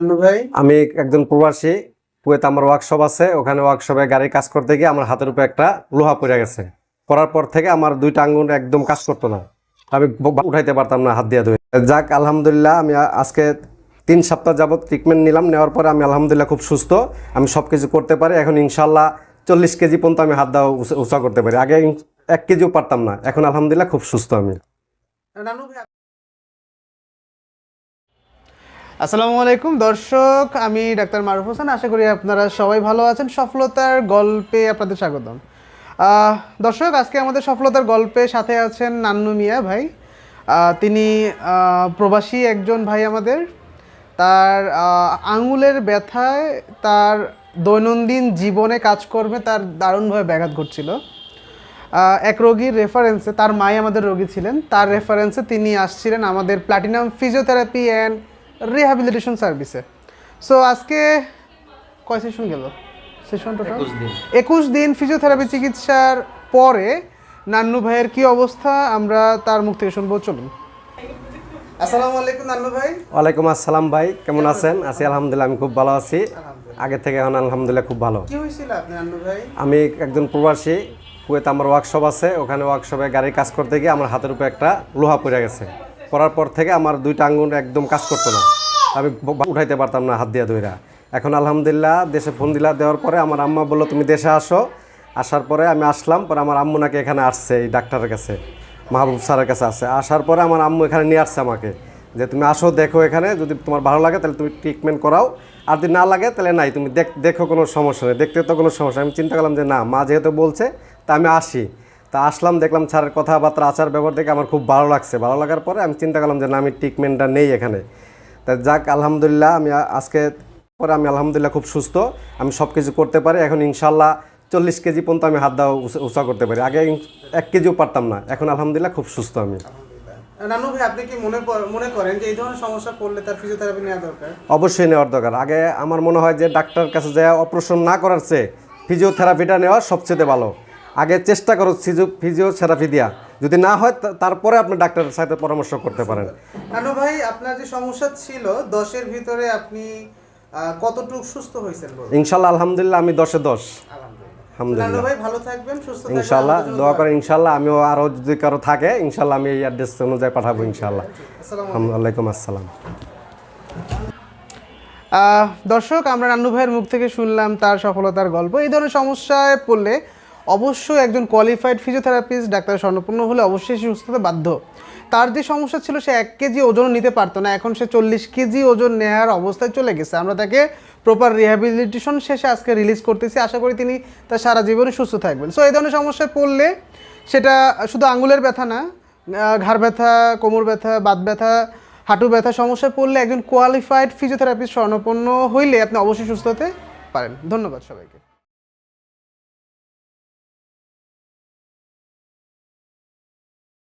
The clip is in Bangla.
আমি একজন প্রবাসী কুয়েত আমার ওয়ার্কশপ আছে ওখানে ওয়ার্কশপে গাড়ির কাজ করতে গিয়ে আমার হাতের উপর একটা লোহা পড়ে গেছে। পড়ার পর থেকে আমার দুইটা আঙ্গুল একদম কাজ করতো না। আমি উঠাইতে পারতাম না হাত দিয়ে ধুয়ে। যাক আলহামদুলিল্লাহ আমি আজকে তিন সপ্তাহ যাবৎ ট্রিটমেন্ট নিলাম নেওয়ার পরে আমি আলহামদুলিল্লাহ খুব সুস্থ। আমি সব কিছু করতে পারি এখন ইনশাল্লাহ চল্লিশ কেজি পর্যন্ত আমি হাত দেওয়া উঁচা করতে পারি। আগে এক কেজিও পারতাম না এখন আলহামদুলিল্লাহ খুব সুস্থ আমি নান্নু ভাই আসসালামু আলাইকুম, দর্শক, আমি ডাক্তার মারুফ হোসেন। আশা করি আপনারা সবাই ভালো আছেন। সফলতার গল্পে আপনাদের স্বাগতম। দর্শক, আজকে আমাদের সফলতার গল্পে সাথে আছেন নান্নু মিয়া ভাই। তিনি প্রবাসী একজন ভাই আমাদের। তার আঙুলের ব্যথায় তার দৈনন্দিন জীবনে কাজকর্মে তার দারুণভাবে ব্যাঘাত ঘটছিল। এক রোগীর রেফারেন্সে তার মাই আমাদের রোগী ছিলেন। তার রেফারেন্সে তিনি আসছিলেন আমাদের প্ল্যাটিনাম ফিজিওথেরাপি অ্যান্ড রিহ্যাবিলিটেশন সার্ভিসে সো আজকে কয় সেশন গেল? সেশন টোটাল একুশ দিন। ফিজিওথেরাপি চিকিৎসার পরে নান্নু ভাইয়ের কি অবস্থা? আমরা তার মুখ থেকে শুনব। চলুন। আসসালামু আলাইকুম নান্নু ভাই। ওয়ালাইকুম আসসালাম ভাই কেমন আছেন? আছি আলহামদুলিল্লাহ আমি খুব ভালো আছি। আগে থেকে এখন আলহামদুলিল্লাহ খুব ভালো। কি হয়েছিল আপনি নান্নু ভাই? আমি একজন প্রবাসী কুয়েত আমার ওয়ার্কশপ আছে ওখানে ওয়ার্কশপে গাড়ির কাজ করতে গিয়ে আমার হাতের উপর একটা লোহা পড়ে গেছে। পড়ার পর থেকে আমার দুইটা আঙ্গুল একদম কাজ করতো না। আমি উঠাইতে পারতাম না হাত দিয়ে ধইরা। এখন আলহামদুলিল্লাহ দেশে ফোন দিলা দেওয়ার পরে আমার আম্মা বলল, তুমি দেশে আসো। আসার পরে আমি আসলাম, পরে আমার আম্মু নাকি এখানে আসছে, এই ডাক্তারের কাছে, মাহবুব স্যারের কাছে আসছে। আসার পরে আমার আম্মু এখানে নিয়ে আসছে আমাকে, যে তুমি আসো, দেখো এখানে, যদি তোমার ভালো লাগে তাহলে তুমি ট্রিটমেন্ট করাও, আর যদি না লাগে তাহলে নাই, তুমি দেখো কোনো সমস্যা নেই, দেখতে তো কোনো সমস্যা আমি চিন্তা করলাম যে না, মা যেহেতু বলছে, তা আমি আসি। তা আসলাম দেখলাম স্যারের কথাবার্তা আচার ব্যবহার দেখে আমার খুব ভালো লাগছে। ভালো লাগার পরে আমি চিন্তা করলাম যে না আমি ট্রিটমেন্টটা নেই এখানে। তা যাক আলহামদুলিল্লাহ আমি আজকে পরে আমি আলহামদুলিল্লাহ খুব সুস্থ। আমি সব কিছু করতে পারি। এখন ইনশাল্লাহ চল্লিশ কেজি পর্যন্ত আমি হাত দেওয়া উঁচা- করতে পারি। আগে এক কেজিও পারতাম না। এখন আলহামদুলিল্লাহ খুব সুস্থ আমি। ভাই আপনি কি মনে মনে করেন যে এই ধরনের সমস্যা পড়লে তার ফিজিওথেরাপি নেওয়া দরকার? অবশ্যই নেওয়ার দরকার। আগে আমার মনে হয় যে ডাক্তারের কাছে যায় অপারেশন না করার চেয়ে ফিজিওথেরাপিটা নেওয়া সবচেয়ে ভালো। আগে চেষ্টা করো ফিজিও ফিজিওথেরাপি দেওয়া যদি না হয় তারপরে আপনি ডাক্তারের সাথে পরামর্শ করতে পারেন। নান্নু ভাই আপনার যে সমস্যা ছিল দশের ভিতরে আপনি কতটুকু সুস্থ হয়েছেন বলুন? ইনশাল্লাহ আলহামদুলিল্লাহ আমি দশে দশ। আলহামদুলিল্লাহ। ভাই ভালো থাকবেন সুস্থ থাকবেন ইনশাল্লাহ দোয়া করেন ইনশাল্লাহ আমিও আরও যদি কারও থাকে ইনশাল্লাহ আমি এই অ্যাড্রেস অনুযায়ী পাঠাবো ইনশাল্লাহ। আসসালামু ওয়ালাইকুম আসসালাম। দর্শক আমরা নান্নু ভাইয়ের মুখ থেকে শুনলাম তার সফলতার গল্প। এই ধরনের সমস্যায় পড়লে অবশ্যই একজন কোয়ালিফাইড ফিজিওথেরাপিস্ট ডাক্তার স্বর্ণপূর্ণ হলে অবশ্যই সুস্থ হতে বাধ্য। তার যে সমস্যা ছিল, সে এক কেজি ওজন নিতে পারতো না। এখন সে চল্লিশ কেজি ওজন নেওয়ার অবস্থায় চলে গেছে। আমরা তাকে প্রপার রিহ্যাবিলিটেশন শেষে আজকে রিলিজ করতেছি। আশা করি তিনি তার সারা জীবনে সুস্থ থাকবেন। সো এই ধরনের সমস্যায় পড়লে সেটা শুধু আঙুলের ব্যথা না ঘাড় ব্যথা, কোমর ব্যথা, বাত ব্যথা, হাঁটু ব্যথা সমস্যায় পড়লে একজন কোয়ালিফাইড ফিজিওথেরাপিস্ট স্বর্ণপন্ন হইলে আপনি অবশ্যই সুস্থ হতে পারেন। ধন্যবাদ সবাইকে।